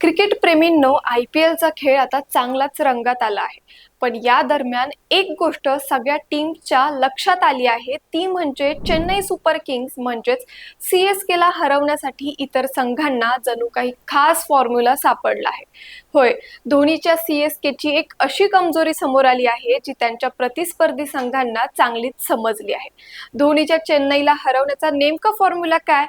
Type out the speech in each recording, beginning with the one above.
Cricket प्रेमींनो I P एलचा खेळ आता चांगलाच रंगात आला आहे. पण या दरम्यान एक गोष्ट सगळ्या टीमच्या लक्षात आली आहे ती म्हणजे चेन्नई सुपर किंग्स म्हणजेच सी एस केला हरवण्यासाठी इतर संघांना जणू काही खास फॉर्म्युला सापडला आहे. होय धोनीच्या सी एस केची एक अशी कमजोरी समोर आली आहे जी त्यांच्या प्रतिस्पर्धी संघांना चांगलीच समजली आहे. धोनीच्या चेन्नईला हरवण्याचा नेमका फॉर्म्युला काय?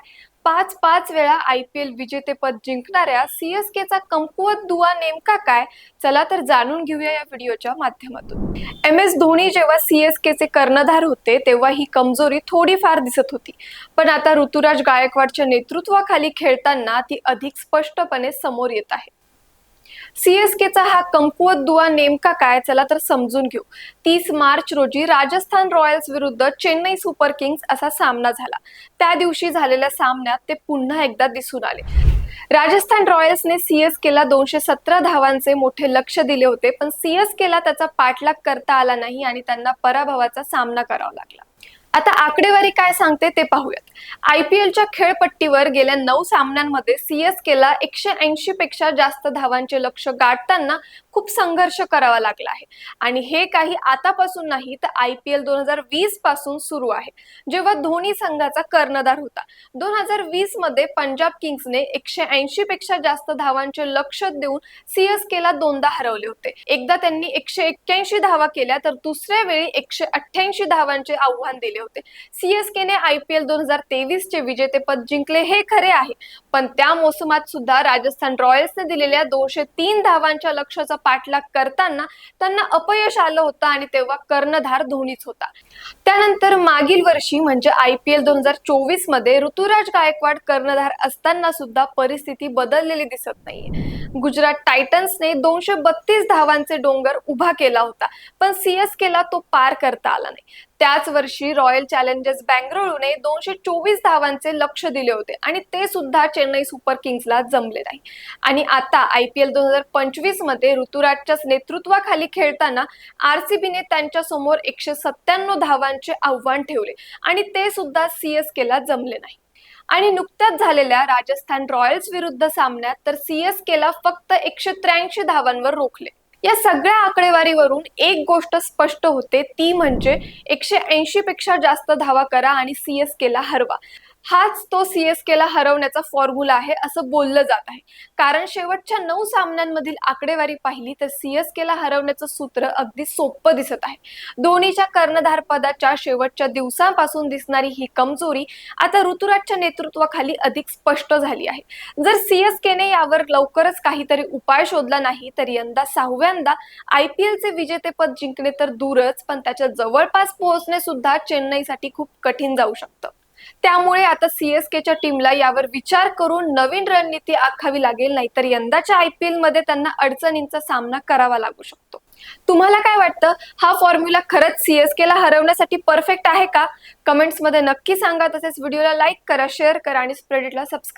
पाच पाच वेळा आय पी एल विजेतेपद जिंकणाऱ्या सीएसकेचा कमकुवत दुवा नेमका काय? चला तर जाणून घेऊया या व्हिडिओच्या माध्यमातून. एम एस धोनी जेव्हा सीएसकेचे कर्णधार होते तेव्हा ही कमजोरी थोडीफार दिसत होती. पण आता ऋतुराज गायकवाडच्या नेतृत्वाखाली खेळताना ती अधिक स्पष्टपणे समोर येत आहे. सीएसकेचा हा कमकुवत दुवा नेमका काय? चला तर समजून घेऊ. तीस मार्च रोजी राजस्थान रॉयल्स विरुद्ध चेन्नई सुपर किंग्स असा सामना झाला. त्या दिवशी झालेल्या सामन्यात ते पुन्हा एकदा दिसून आले. राजस्थान रॉयल्सने सीएसकेला दोनशे सतरा धावांचे मोठे लक्ष दिले होते पण सीएसकेला त्याचा पाठलाग करता आला नाही आणि त्यांना पराभवाचा सामना करावा लागला. आता आकडेवारी काय सांगते ते पाहूयात. आय पी एलच्या खेळपट्टीवर गेल्या नऊ सामन्यांमध्ये सीएसकेला एकशे ऐंशी पेक्षा जास्त धावांचे लक्ष गाठताना खूप संघर्ष करावा लागला आहे. आणि हे काही आतापासून नाही तर आय पी एल दोन हजार वीसपासून सुरू आहे. जेव्हा धोनी संघाचा कर्णधार होता दोन हजार वीसमध्ये पंजाब किंग्सने एकशे ऐंशी पेक्षा जास्त धावांचे लक्ष देऊन सीएसकेला दोनदा हरवले होते. एकदा त्यांनी एकशे एक्क्याऐंशी धावा केल्या तर दुसऱ्या वेळी एकशे अठ्ठ्याऐंशी धावांचे आव्हान दिले होते. सीएसकेने आय पी एल दोन हजार तेवीस चे विजेतेपद जिंकले हे खरे आहे. पण त्या मोसमात सुद्धा राजस्थान रॉयल्सने दिलेल्या दोनशे तीन धावांच्या लक्ष्याचा पाठलाग करताना त्यांना अपयश आलं होतं आणि तेव्हा कर्णधार धोनीच होता. त्यानंतर मागील वर्षी म्हणजे आय पी एल दोन हजार चोवीसमध्ये ऋतुराज गायकवाड कर्णधार असताना सुद्धा परिस्थिती बदललेली दिसत नाहीये. गुजरात टायटन्सने दोनशे बत्तीस धावांचे डोंगर उभा केला होता पण सीएसकेला तो पार करता आला नाही. त्याच वर्षी रॉयल चॅलेंजर्स बँगळुरूने दोनशे चोवीस धावांचे लक्ष दिले होते आणि ते सुद्धा चेन्नई सुपर किंग्सला जमले नाही. आणि आता आय पी एल दोन हजार पंचवीसमध्ये ऋतुराजच्याच नेतृत्वाखाली खेळताना आर सी बीने त्यांच्यासमोर एकशे सत्त्याण्णव धावांचे आव्हान ठेवले आणि ते सुद्धा सीएसकेला जमले नाही. आणि नुकत्याच झालेल्या राजस्थान रॉयल्स विरुद्ध सामन्यात तर सीएस केला फक्त एकशे त्र्याऐंशी धावांवर रोखले. या सगळ्या आकडेवारीवरून एक गोष्ट स्पष्ट होते ती म्हणजे एकशे ऐंशी पेक्षा जास्त धावा करा आणि सीएस केला हरवा. हाच तो सीएसकेला हरवण्याचा फॉर्म्युला आहे असं बोललं जात आहे. कारण शेवटच्या नऊ सामन्यांमधील आकडेवारी पाहिली तर सीएसकेला हरवण्याचं सूत्र अगदी सोपं दिसत आहे. धोनीच्या कर्णधार पदाच्या शेवटच्या दिवसांपासून दिसणारी ही कमजोरी आता ऋतुराजच्या नेतृत्वाखाली अधिक स्पष्ट झाली आहे. जर सीएसकेने यावर लवकरच काहीतरी उपाय शोधला नाही तर यंदा सहाव्यांदा आय पी एलचे विजेतेपद जिंकणे तर दूरच पण त्याच्या जवळपास पोहोचणे सुद्धा चेन्नईसाठी खूप कठीण जाऊ शकतं. त्यामुळे आता सीएसकेच्या टीमला यावर विचार करून नवीन रणनीती आखावी लागेल नाहीतर यंदाच्या आयपीएलमध्ये त्यांना अडचणींचा सामना करावा लागू शकतो. तुम्हाला काय वाटतं? हा फॉर्म्युला खरंच सीएसकेला हरवण्यासाठी परफेक्ट आहे का? कमेंट्समध्ये नक्की सांगा तसेच व्हिडिओला लाईक करा शेअर करा आणि स्प्रेडिटला सबस्क्राईब